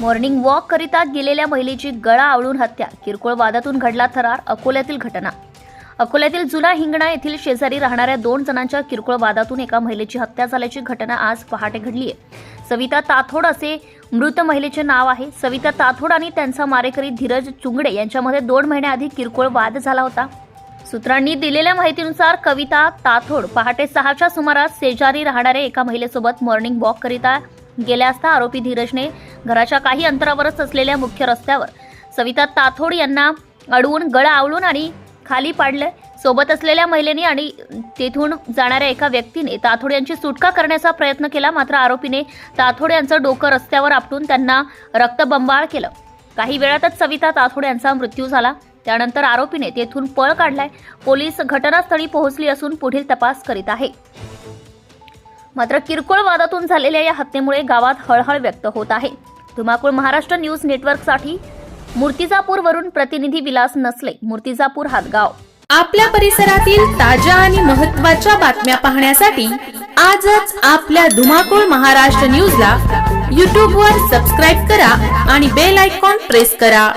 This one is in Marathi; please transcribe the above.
मॉर्निंग वॉक करिता गेलेल्या महिलेची गळा आवळून हत्या. किरकोळ वादातून घडला थरार अकोल्यातील घटना. अकोल्यातील जुना हिंगणा येथील शेजारी राहणाऱ्या दोन जणांच्या किरकोळ वादातून एका महिलेची हत्या झाल्याची घटना आज पहाटे घडली आहे सविता ताथोड असे मृत महिलेचे नाव आहे. सविता ताथोड आणि त्यांचा मारेकरी धीरज चुंगडे यांच्यामध्ये दोन महिन्याआधी किरकोळ वाद झाला होता. सूत्रांनी दिलेल्या माहितीनुसार कविता ताथोड पहाटे सहाच्या सुमारास शेजारी राहणाऱ्या एका महिलेसोबत मॉर्निंग वॉक करिता गेल्या असता आरोपी धीरजने घराच्या काही अंतरावरच असलेल्या मुख्य रस्त्यावर सविता ताथोड यांना अडवून गळ आवळून आणि खाली पाडले. सोबत असलेल्या महिलेने आणि तेथून जाणाऱ्या एका व्यक्तीने ताथोड यांची सुटका करण्याचा प्रयत्न केला मात्र आरोपीने ताथोड यांचं डोकं रस्त्यावर आपटून त्यांना रक्तबंबाळ केलं. काही वेळातच सविता ताथोड यांचा मृत्यू झाला. त्यानंतर आरोपीने तेथून पळ काढलाय. पोलीस घटनास्थळी पोहोचली असून पुढील तपास करीत आहे. मात्र किरकोळ वादातून झालेल्या या हत्येमुळे गावात हळहळ व्यक्त होत आहे. धुमाकूळ महाराष्ट्र न्यूज नेटवर्कसाठी मूर्तिजापूरवरून प्रतिनिधी विलास नसले मूर्तिजापूर हातगाव. आपल्या परिसरातील ताज्या आणि महत्त्वाच्या बातम्या पाहण्यासाठी आजच आपल्या धुमाकूळ महाराष्ट्र न्यूजला यूट्यूबवर सबस्क्राईब करा आणि बेल आयकॉन प्रेस करा.